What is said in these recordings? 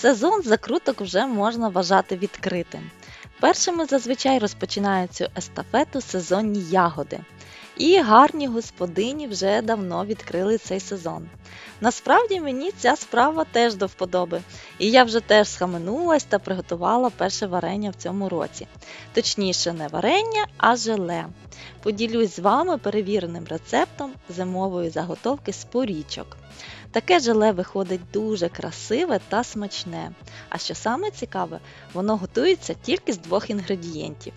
Сезон закруток вже можна вважати відкритим. Першими зазвичай розпочинають цю естафету сезонні ягоди. І гарні господині вже давно відкрили цей сезон. Насправді мені ця справа теж до вподоби, і я вже теж схаменулась та приготувала перше варення в цьому році. Точніше, не варення, а желе. Поділюсь з вами перевіреним рецептом зимової заготовки з порічок. Таке желе виходить дуже красиве та смачне. А що саме цікаве, воно готується тільки з двох інгредієнтів.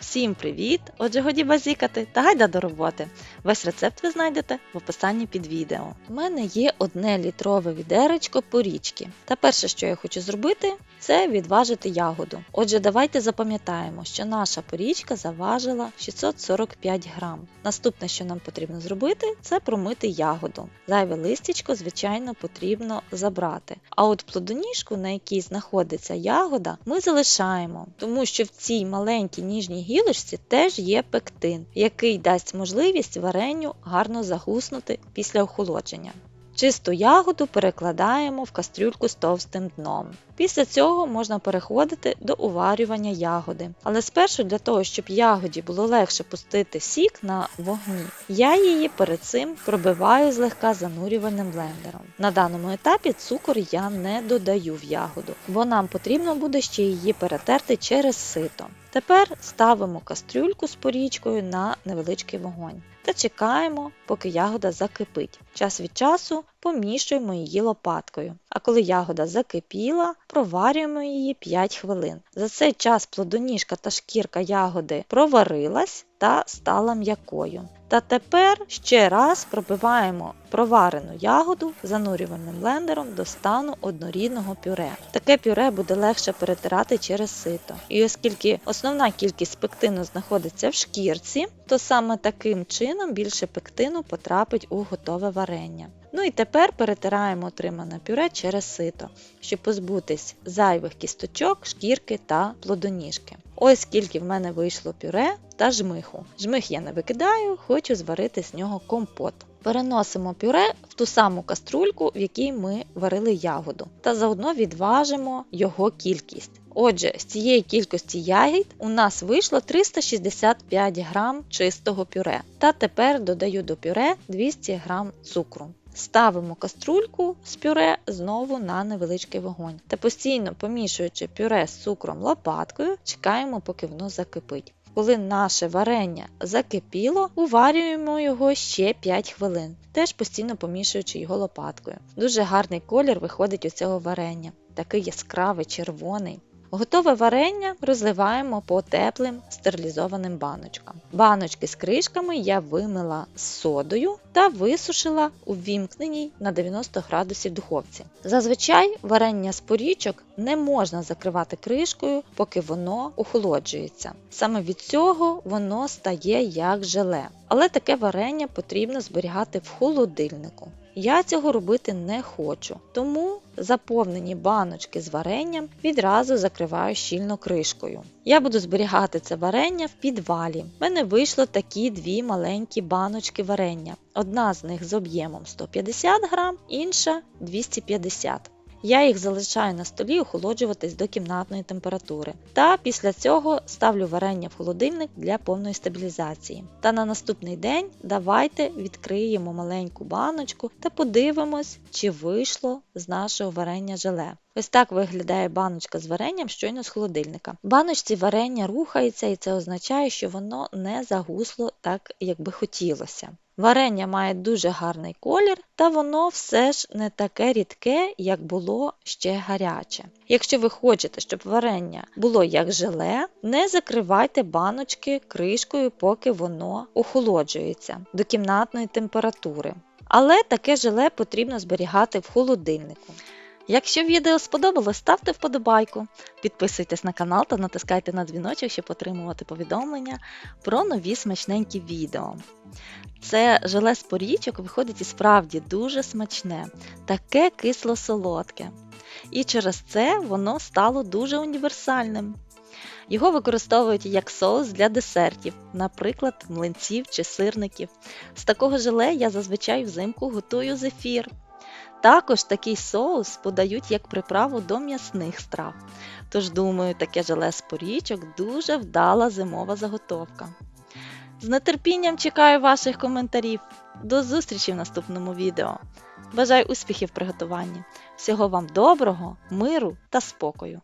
Всім привіт! Отже, годі базікати та гайда до роботи. Весь рецепт ви знайдете в описанні під відео. У мене є одне літрове відеречко порічки. Та перше, що я хочу зробити, це відважити ягоду. Отже, давайте запам'ятаємо, що наша порічка заважила 645 грам. Наступне, що нам потрібно зробити, це промити ягоду. Зайве листячко, звичайно, потрібно забрати. А от плодоніжку, на якій знаходиться ягода, ми залишаємо, тому що в цій маленькій ніжній гілочці теж є пектин, який дасть можливість варенню гарно загуснути після охолодження. Чисту ягоду перекладаємо в кастрюльку з товстим дном. Після цього можна переходити до уварювання ягоди. Але спершу для того, щоб ягоді було легше пустити сік на вогні, я її перед цим пробиваю злегка занурювальним блендером. На даному етапі цукор я не додаю в ягоду, бо нам потрібно буде ще її перетерти через сито. Тепер ставимо кастрюльку з порічкою на невеличкий вогонь та чекаємо, поки ягода закипить. Час від часу помішуємо її лопаткою. А коли ягода закипіла, проварюємо її 5 хвилин. За цей час плодоніжка та шкірка ягоди проварилась та стала м'якою. Та тепер ще раз пробиваємо проварену ягоду занурювальним блендером до стану однорідного пюре. Таке пюре буде легше перетирати через сито. І оскільки основна кількість пектину знаходиться в шкірці, то саме таким чином більше пектину потрапить у готове варення. Ну і тепер перетираємо отримане пюре через сито, щоб позбутись зайвих кісточок, шкірки та плодоніжки. Ось скільки в мене вийшло пюре та жмиху. Жмих я не викидаю, хочу зварити з нього компот. Переносимо пюре в ту саму каструльку, в якій ми варили ягоду, та заодно відважимо його кількість. Отже, з цієї кількості ягід у нас вийшло 365 грам чистого пюре. Та тепер додаю до пюре 200 грам цукру. Ставимо каструльку з пюре знову на невеличкий вогонь та постійно помішуючи пюре з цукром лопаткою, чекаємо, поки воно закипить. Коли наше варення закипіло, уварюємо його ще 5 хвилин, теж постійно помішуючи його лопаткою. Дуже гарний колір виходить у цього варення, такий яскравий червоний. Готове варення розливаємо по теплим стерилізованим баночкам. Баночки з кришками я вимила з содою та висушила у вімкненій на 90 градусів духовці. Зазвичай варення з порічок не можна закривати кришкою, поки воно охолоджується. Саме від цього воно стає як желе. Але таке варення потрібно зберігати в холодильнику. Я цього робити не хочу, тому заповнені баночки з варенням відразу закриваю щільно кришкою. Я буду зберігати це варення в підвалі. В мене вийшло такі дві маленькі баночки варення. Одна з них з об'ємом 150 грам, інша 250 я їх залишаю на столі охолоджуватись до кімнатної температури. Та після цього ставлю варення в холодильник для повної стабілізації. Та на наступний день давайте відкриємо маленьку баночку та подивимось, чи вийшло з нашого варення желе. Ось так виглядає баночка з варенням щойно з холодильника. В баночці варення рухається, і це означає, що воно не загусло так, як би хотілося. Варення має дуже гарний колір, та воно все ж не таке рідке, як було ще гаряче. Якщо ви хочете, щоб варення було як желе, не закривайте баночки кришкою, поки воно охолоджується до кімнатної температури. Але таке желе потрібно зберігати в холодильнику. Якщо відео сподобалось, ставте вподобайку, підписуйтесь на канал та натискайте на дзвіночок, щоб отримувати повідомлення про нові смачненькі відео. Це желе з порічок виходить і справді дуже смачне, таке кисло-солодке. І через це воно стало дуже універсальним. Його використовують як соус для десертів, наприклад, млинців чи сирників. З такого желе я зазвичай взимку готую зефір. Також такий соус подають як приправу до м'ясних страв. Тож, думаю, таке желе з порічок дуже вдала зимова заготовка. З нетерпінням чекаю ваших коментарів. До зустрічі в наступному відео. Бажаю успіхів в приготуванні. Всього вам доброго, миру та спокою!